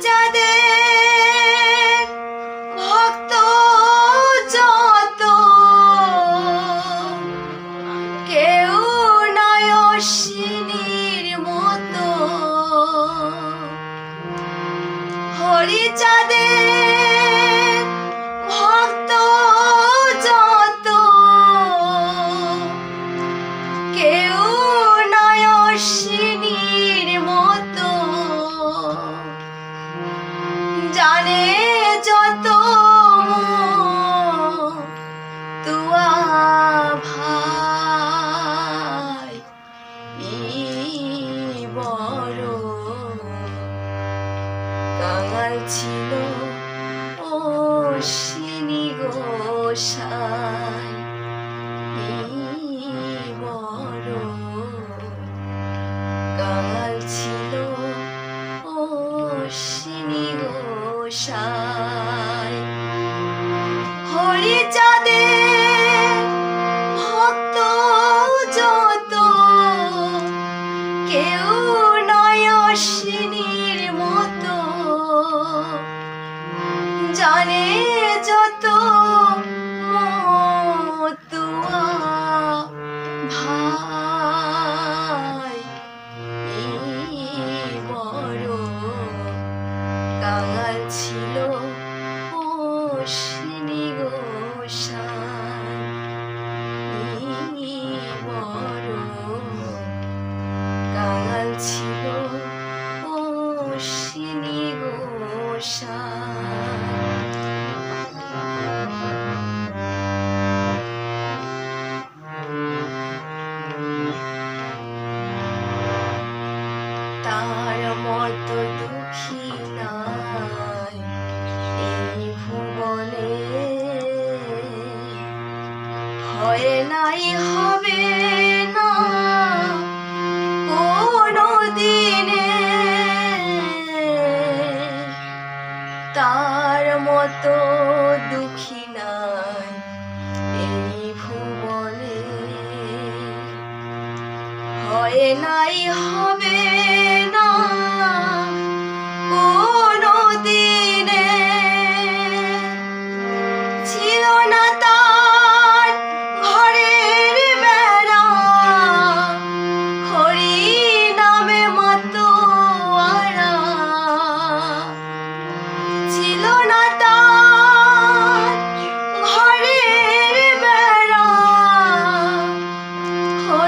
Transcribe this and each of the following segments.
ちゃん ছিল ও শিনি গোসাই। হরিচাঁদে ভক্ত যত কেউ নয় অশ্বিনীর মতো। জানে যত তার মতো দুঃখী নাই এই ভুবনে। হয় নাই হবে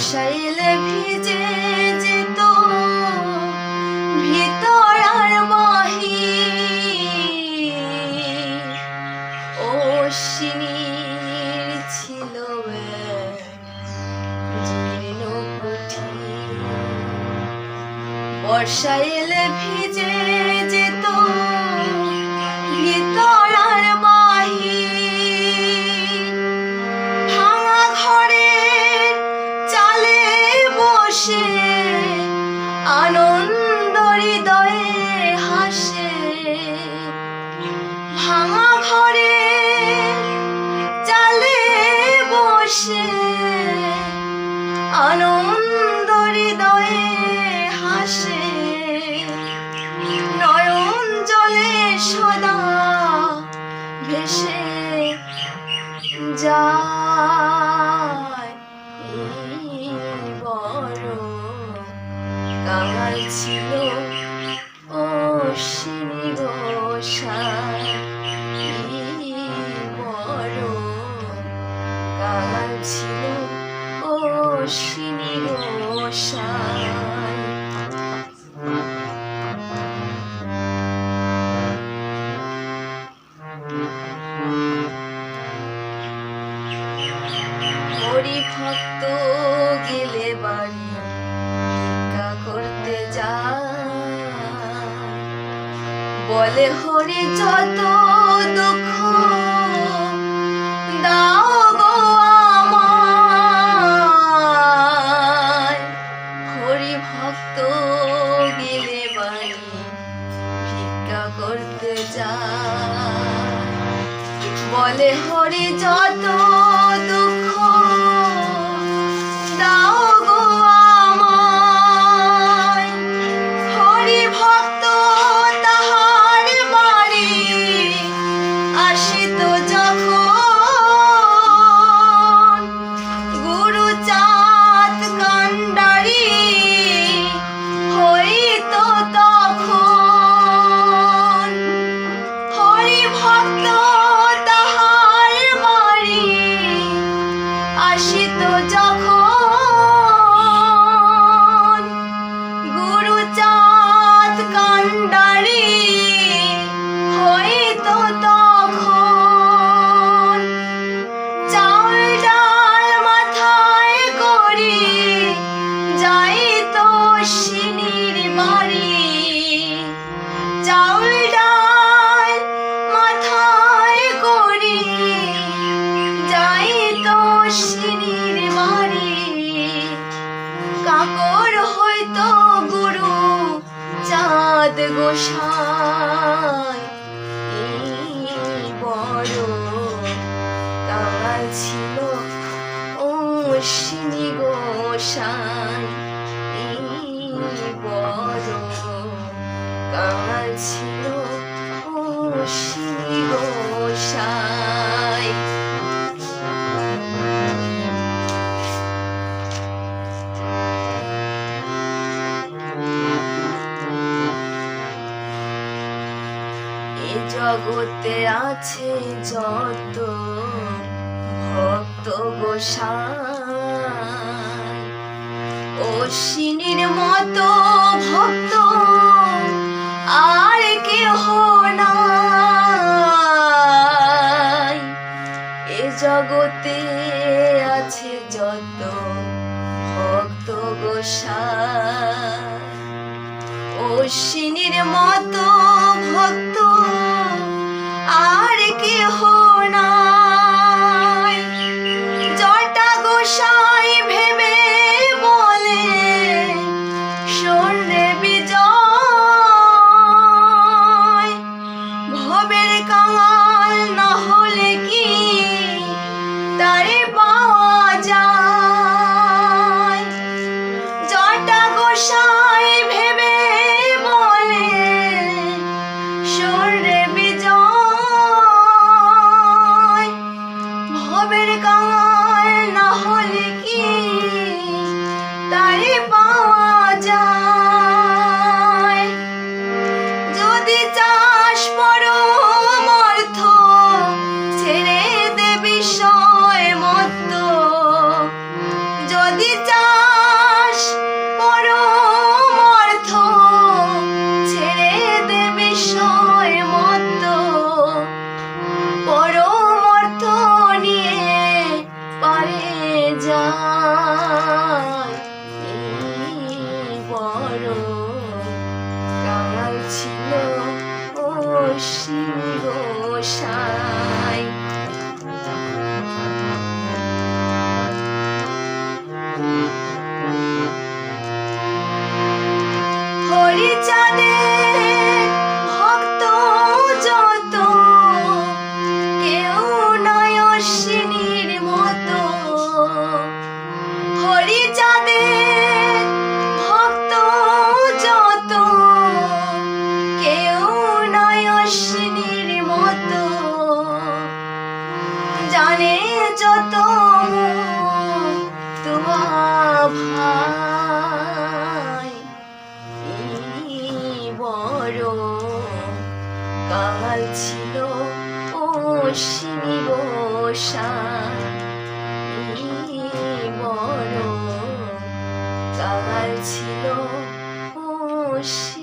বর্ষা এলে ভিজে যেত ভিতর আর ছিল। বর্ষা এলে ভিজে আনন্দ হৃদয়ে হাসে, ভাঙা ঘরের চালে বসে। আনন্দ হৃদয়ে হাসে, নয়ন জলে সদা ভেসে যায়। কাঙাল ছিল ও শিনি হরে যত দুঃখ I don't know. গোসা আছে যত ভক্ত গোসাই। অশ্বিনীর মতো ভক্ত আর কেহ নাই। এ জগতে আছে যত ভক্ত গোসাই। অশ্বিনীর মতো ভক্ত খাদিজা 起落不息。